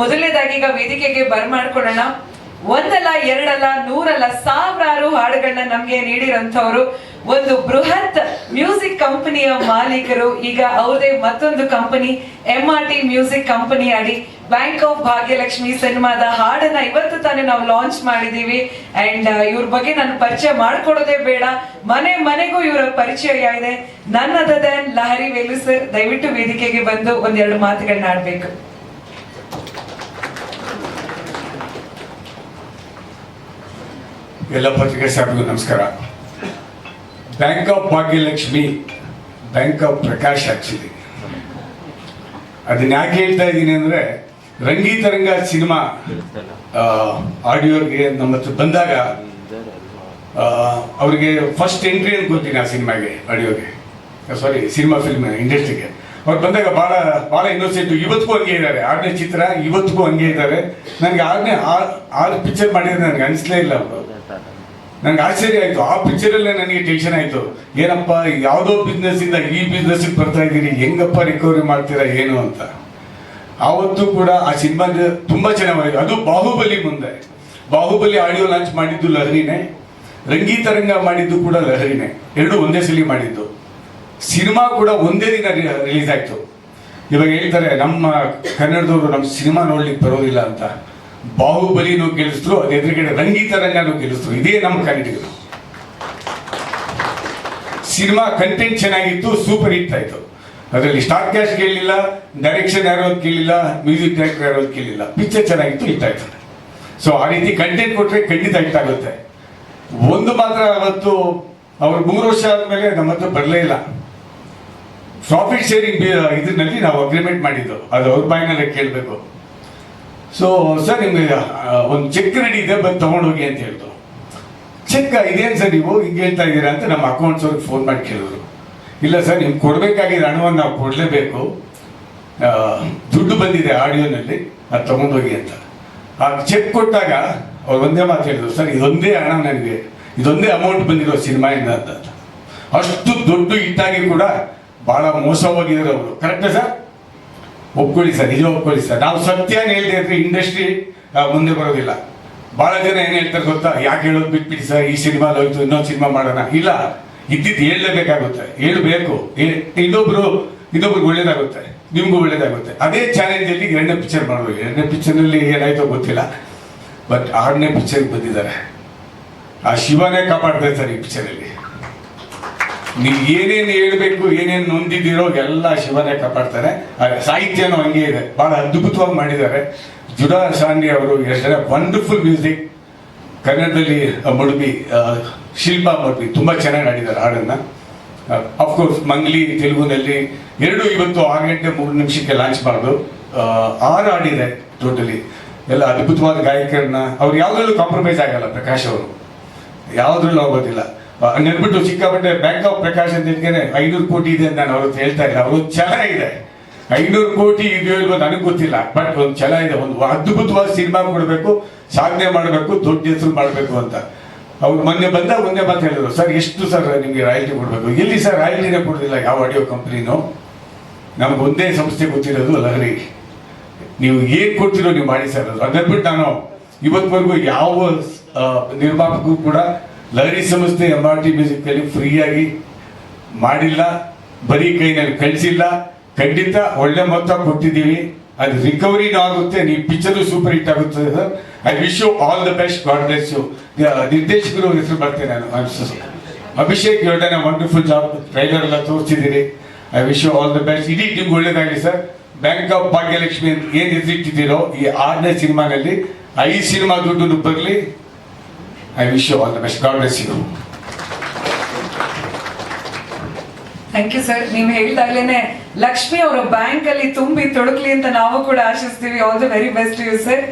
ಮೊದಲನೇದಾಗಿ ಈಗ ವೇದಿಕೆಗೆ ಬರ್ಮಾಡ್ಕೊಳ್ಳೋಣ ಒಂದಲ್ಲ, ಎರಡಲ್ಲ, ನೂರಲ್ಲ, ಸಾವಿರಾರು ಹಾಡುಗಳನ್ನ ನಮ್ಗೆ ನೀಡಿರೋಂಥವ್ರು. ಒಂದು ಬೃಹತ್ ಮ್ಯೂಸಿಕ್ ಕಂಪನಿಯ ಮಾಲೀಕರು. ಈಗ ಅವ್ರದೇ ಮತ್ತೊಂದು company M R T music company ಅಡಿ. ಬ್ಯಾಂಕ್ ಆಫ್ ಭಾಗ್ಯಲಕ್ಷ್ಮಿ ಸಿನಿಮಾದ ಹಾಡನ್ನ ಇವತ್ತು ತಾನೇ ನಾವು ಲಾಂಚ್ ಮಾಡಿದೀವಿ ಅಂಡ್ ಇವ್ರ ಬಗ್ಗೆ ನಾನು ಪರಿಚಯ ಮಾಡ್ಕೊಡೋದೇ ಬೇಡ. ಮನೆ ಮನೆಗೂ ಇವರ ಪರಿಚಯ ಇದೆ. ನನ್ನದೇ ಲಹರಿ ವೇಲು ದಯವಿಟ್ಟು ವೇದಿಕೆಗೆ ಬಂದು ಒಂದೆರಡು ಮಾತುಗಳನ್ನ ಆಡ್ಬೇಕು. ಎಲ್ಲ ಪತ್ರಿಕೆ ಸಾರ್ಗೂ ನಮಸ್ಕಾರ. Bank of Bhagyalakshmi bank of Prakash actually ಅದನ್ನ ಯಾಕೆ ಹೇಳ್ತಾ ಇದ್ದೀನಿ ಅಂದ್ರೆ ರಂಗೀತರಂಗ ಸಿನಿಮಾ ಆಡಿಯೋಗೆ ನಮ್ಮ ಹತ್ರ ಬಂದಾಗ ಅವ್ರಿಗೆ ಫಸ್ಟ್ ಎಂಟ್ರಿ ಅಂತ ಗೊತ್ತೀನಿ ಆ ಸಿನಿಮಾಗೆ ಆಡಿಯೋಗೆ. ಸಾರಿ ಸಿನಿಮಾ ಫಿಲ್ಮ್ ಇಂಡಸ್ಟ್ರಿಗೆ ಅವ್ರು ಬಂದಾಗ ಭಾಳ ಭಾಳ ಇನ್ನೋಸೆಂಟ್ ಇವತ್ತಿಗೂ ಹಂಗೆ ಇದ್ದಾರೆ. ಆರನೇ ಚಿತ್ರ, ಇವತ್ತಿಗೂ ಹಂಗೆ ಇದ್ದಾರೆ. ನನಗೆ ಆರನೇ ಆರು ಪಿಕ್ಚರ್ ಮಾಡಿದ್ರೆ ನನಗೆ ಅನಿಸ್ಲೇ ಇಲ್ಲ ಅವರು. ನನಗೆ ಆಶ್ಚರ್ಯ ಆಯ್ತು. ಆ ಪಿಕ್ಚರಲ್ಲೇ ನನಗೆ ಟೆನ್ಷನ್ ಆಯ್ತು. ಏನಪ್ಪ, ಯಾವುದೋ ಬಿಸ್ನೆಸ್ ಇಂದ ಈ ಬಿಸ್ನೆಸ್ ಬರ್ತಾ ಇದ್ದೀರಿ, ಹೆಂಗಪ್ಪ ರಿಕವರಿ ಮಾಡ್ತೀರಾ, ಏನು ಅಂತ. ಆವತ್ತು ಕೂಡ ಆ ಸಿನಿಮಾ ತುಂಬಾ ಚೆನ್ನಾಗಿ ಅದು ಬಾಹುಬಲಿ ಮುಂದೆ. ಬಾಹುಬಲಿ ಆಡಿಯೋ ಲಾಂಚ್ ಮಾಡಿದ್ದು ಲಹರಿನೇ. ರಂಗೀತರಂಗ ಮಾಡಿದ್ದು ಕೂಡ ಲಹರಿನೇ. ಎರಡು ಒಂದೇ ಸಲ ಮಾಡಿದ್ದು. ಸಿನಿಮಾ ಕೂಡ ಒಂದೇ ದಿನ ರಿಲೀಸ್ ಆಯ್ತು. ಇವಾಗ ಹೇಳ್ತಾರೆ, ನಮ್ಮ ಕನ್ನಡದವರು ನಮ್ಮ ಸಿನಿಮಾ ನೋಡ್ಲಿಕ್ಕೆ ಬರೋದಿಲ್ಲ ಅಂತ. ಬಾಹುಬಲಿನೂ ಗೆಲ್ಲಿಸಿದ್ರು ಅದ್ರ ಎದುರುಗಡೆ ರಂಗೀತರಂಗನೂ ಗೆಲ್ಲಿಸಿದ್ರು ಇದೇ ನಮ್ಮ ಕನ್ನಡಿಗರು ಸಿನಿಮಾ ಕಂಟೆಂಟ್ ಚೆನ್ನಾಗಿತ್ತು ಸೂಪರ್ ಹಿಟ್ ಆಯ್ತು. ಅದರಲ್ಲಿ ಸ್ಟಾರ್ ಕ್ಯಾಶ್ ಕೇಳಲಿಲ್ಲ ಡೈರೆಕ್ಷನ್ ಯಾರೋ ಅಂತ ಕೇಳಿಲ್ಲ ಮ್ಯೂಸಿಕ್ ಡೈರೆಕ್ಟರ್ ಯಾರೋ ಅಂತ ಕೇಳಿಲ್ಲ. ಪಿಕ್ಚರ್ ಚೆನ್ನಾಗಿತ್ತು ಹಿಟ್ ಆಯ್ತು. ಸೊ ಆ ರೀತಿ ಕಂಟೆಂಟ್ ಕೊಟ್ಟರೆ ಖಂಡಿತ ಹಿಟ್ ಆಗುತ್ತೆ. ಒಂದು ಮಾತ್ರ ಅವತ್ತು, ಅವ್ರು ಮೂರು ವರ್ಷ ಆದ್ಮೇಲೆ ನಮ್ಮ ಹತ್ರ ಬರಲೇ ಇಲ್ಲ. ಪ್ರಾಫಿಟ್ ಶೇರಿಂಗ್ ಇದರಲ್ಲಿ ನಾವು ಅಗ್ರಿಮೆಂಟ್ ಮಾಡಿದ್ದು. ಅದು ಅವ್ರ ಬಾಯಿನಲ್ಲೇ ಕೇಳಬೇಕು. ಸೊ ಸರ್ ನಿಮಗೆ ಒಂದು ಚೆಕ್ ರೆಡಿ ಇದೆ, ಬಂದು ತಗೊಂಡೋಗಿ ಅಂತ ಹೇಳ್ತು ಚೆಕ್ ಇದೇನು ಸರ್ ನೀವು, ಹಿಂಗೆ ಹೇಳ್ತಾ ಇದ್ದೀರಾ ಅಂತ ನಮ್ಮ ಅಕೌಂಟ್ಸ್ ಅವ್ರಿಗೆ ಫೋನ್ ಮಾಡಿ ಕೇಳಿದ್ರು. ಇಲ್ಲ ಸರ್ ನಿಮ್ಗೆ ಕೊಡಬೇಕಾಗಿದ್ದ ಹಣವನ್ನು ನಾವು ಕೊಡಲೇಬೇಕು. ದುಡ್ಡು ಬಂದಿದೆ ಆಡಿಯೋನಲ್ಲಿ, ಅದು ತಗೊಂಡೋಗಿ ಅಂತ. ಆ ಚೆಕ್ ಕೊಟ್ಟಾಗ ಅವ್ರು ಒಂದೇ ಮಾತು ಹೇಳಿದ್ರು ಸರ್ ಇದೊಂದೇ ಹಣ ನನಗೆ. ಇದೊಂದೇ ಅಮೌಂಟ್ ಬಂದಿರೋ ಸಿನಿಮಾಯಿಂದ ಅಂತ. ಅಷ್ಟು ದೊಡ್ಡ ಹಿಟ್ಟಾಗಿ ಕೂಡ ಬಹಳ ಮೋಸ ಹೋಗಿದ್ದಾರೆ ಅವರು ಕರೆಕ್ಟಾ ಸರ್ ಒಪ್ಕೊಳ್ಳಿ ಸರ್ ನಿಜ ಒಪ್ಕೊಳ್ಳಿ ಸರ್ ನಾವು ಸತ್ಯನ ಹೇಳ್ದೆ ಇದ್ವಿ ಇಂಡಸ್ಟ್ರಿ ಮುಂದೆ ಬರೋದಿಲ್ಲ. ಬಹಳ ಜನ ಏನ್ ಹೇಳ್ತಾರೆ ಗೊತ್ತಾ? ಯಾಕೆ ಹೇಳೋದು ಬಿಟ್ಬಿಟ್ಟು ಸರ್, ಈ ಸಿನಿಮಾ ಹೋಯ್ತು ಇನ್ನೊಂದು ಸಿನಿಮಾ ಮಾಡೋಣ. ಇಲ್ಲ, ಇದ್ದಿದ್ದು ಹೇಳಲೇಬೇಕಾಗುತ್ತೆ. ಹೇಳಬೇಕು. ಇನ್ನೊಬ್ರು, ಇನ್ನೊಬ್ರಿಗೆ ಒಳ್ಳೇದಾಗುತ್ತೆ. ನಿಮ್ಗೂ ಒಳ್ಳೇದಾಗುತ್ತೆ. ಅದೇ ಚಾಲೆಂಜ್ ಅಲ್ಲಿ ಎರಡನೇ ಪಿಕ್ಚರ್ ಮಾಡೋದು ಎರಡನೇ ಪಿಕ್ಚರ್ನಲ್ಲಿ ಏನಾಯ್ತು ಗೊತ್ತಿಲ್ಲ. ಬಟ್ ಆರನೇ ಪಿಕ್ಚರ್ ಬಂದಿದ್ದಾರೆ. ಆ ಶಿವನೇ ಕಾಪಾಡ್ತಾರೆ ಸರ್ ಈ ಪಿಕ್ಚರ್ ಅಲ್ಲಿ. ನೀವು ಏನೇನು ಹೇಳಬೇಕು, ಏನೇನು ನೊಂದಿದ್ದೀರೋ ಎಲ್ಲ ಶಿವನೇ ಕಾಪಾಡ್ತಾರೆ. ಸಾಹಿತ್ಯನೂ ಹಂಗೆ ಇದೆ. ಬಹಳ ಅದ್ಭುತವಾಗಿ ಮಾಡಿದ್ದಾರೆ. ಜುಡಾ ಸಾಂಡಿ ಅವರು ಎಷ್ಟು ವಂಡರ್ಫುಲ್ ಮ್ಯೂಸಿಕ್ ಕನ್ನಡದಲ್ಲಿ ಮುಡುಬಿ ಶಿಲ್ಪಾ ಮುಡುಬಿ ತುಂಬಾ ಚೆನ್ನಾಗಿ ಆಡಿದ್ದಾರೆ ಹಾಡನ್ನ. ಅಫ್ಕೋರ್ಸ್ ಮಂಗ್ಲಿ, ತೆಲುಗುನಲ್ಲಿ ಎರಡು ಇವತ್ತು ಆರು ಗಂಟೆ ಮೂರು ನಿಮಿಷಕ್ಕೆ ಲಾಂಚ್ ಮಾಡೋದು. ಆರು ಆಡಿದೆ ಟೋಟಲಿ ಎಲ್ಲ ಅದ್ಭುತವಾದ ಗಾಯಕರನ್ನ. ಅವ್ರು ಯಾವುದ್ರಲ್ಲೂ ಕಾಂಪ್ರಮೈಸ್ ಆಗಲ್ಲ ಪ್ರಕಾಶ್ ಅವರು. ಯಾವುದ್ರಲ್ಲೂ ಹೋಗೋದಿಲ್ಲ ನೆನ್ಬಿಟ್ಟು ಸಿಕ್ಕಾಪಟ್ಟೆ ಬ್ಯಾಂಕ್ ಆಫ್ ಪ್ರಕಾಶ್ ಅಂತ ಹೇಳ್ತೇನೆ ಐನೂರು ಕೋಟಿ ಇದೆ ಅಂತ ನಾನು ಅವ್ರ ಹೇಳ್ತಾ ಇಲ್ಲ ಅವರು ಛಲ ಇದೆ. ಐನೂರು ಕೋಟಿ ಇದೆಯೋ ಇಲ್ವೋ ನನಗೆ ಗೊತ್ತಿಲ್ಲ. ಬಟ್ ಒಂದು ಛಲ ಇದೆ. ಒಂದು ಅದ್ಭುತವಾದ ಸಿನಿಮಾ ಕೊಡಬೇಕು, ಸಾಧನೆ ಮಾಡಬೇಕು, ದೊಡ್ಡ ಹೆಸರು ಮಾಡಬೇಕು ಅಂತ. ಅವ್ರು ಮೊನ್ನೆ ಬಂದಾಗ ಒಂದೇ ಮಾತು ಹೇಳಿದ್ರು. ಸರ್, ಎಷ್ಟು ಸರ್ ನಿಮಗೆ ರಾಯಲ್ಟಿ ಕೊಡಬೇಕು? ಎಲ್ಲಿ ಸರ್ ರಾಯಲ್ಟಿನೇ ಕೊಡೋದಿಲ್ಲ. ಯಾವ ಆಡಿಯೋ ಕಂಪ್ನಿನೂ? ನಮ್ಗೆ ಒಂದೇ ಸಂಸ್ಥೆ ಗೊತ್ತಿರೋದು ಲಹರಿ. ನೀವು ಏನ್ ಕೊಡ್ತಿರೋ ನೀವು ಮಾಡಿ ಸರ್ ಅದು. ಅದನ್ನ ಬಿಟ್ಟು ನಾನು ಇವತ್ತವರೆಗೂ ಯಾವ ನಿರ್ಮಾಪಕರು ಕೂಡ ಲಹರಿ ಸಂಸ್ಥೆ ಎಂ ಆರ್ ಟಿ ಅಲ್ಲಿ ಫ್ರೀಯಾಗಿ ಮಾಡಿಲ್ಲ, ಬರೀ ಕೈನಲ್ಲಿ ಕಳಿಸಿಲ್ಲ. ಖಂಡಿತ ಒಳ್ಳೆ ಮೊತ್ತ ಕೊಟ್ಟಿದ್ದೀವಿ. ಅದು ರಿಕವರಿ ಆಗುತ್ತೆ, ನೀವು ಪಿಕ್ಚರು ಸೂಪರ್ ಹಿಟ್ ಆಗುತ್ತೆ. Sir I wish you all the best God bless you ನಿರ್ದೇಶಕರು ಹೆಸರು ಬರ್ತೇನೆ ನಾನು. ಅಭಿಷೇಕ್ ಯೋಡನೆ ವಂಡರ್ಫುಲ್ ಜಾಬ್ ಟ್ರೈಲರ್ ಎಲ್ಲ ತೋರಿಸಿದ್ದೀರಿ. I wish you all the best ಇಡೀ ನಿಮ್ಗೆ ಒಳ್ಳೇದಾಗಲಿ ಸರ್ ಬ್ಯಾಂಕ್ ಆಫ್ ಭಾಗ್ಯಲಕ್ಷ್ಮಿ ಏನ್ ಹೆಸರಿಟ್ಟಿದ್ದೀರೋ ಈ ಆರನೇ ಸಿನಿಮಾನಲ್ಲಿ ಐದು ಸಿನಿಮಾ ದುಡ್ಡು ಬರಲಿ. I wish you all the best God bless you. Thank you sir ನೀವು ಹೇಳ್ದಾಗ್ಲೇನೆ ಲಕ್ಷ್ಮಿ ಅವರ ಬ್ಯಾಂಕ್ ಅಲ್ಲಿ ತುಂಬಿ ತೊಡಕ್ಲಿ ಅಂತ ನಾವು ಕೂಡ ಆಶಿಸ್ತೀವಿ. All the very best you sir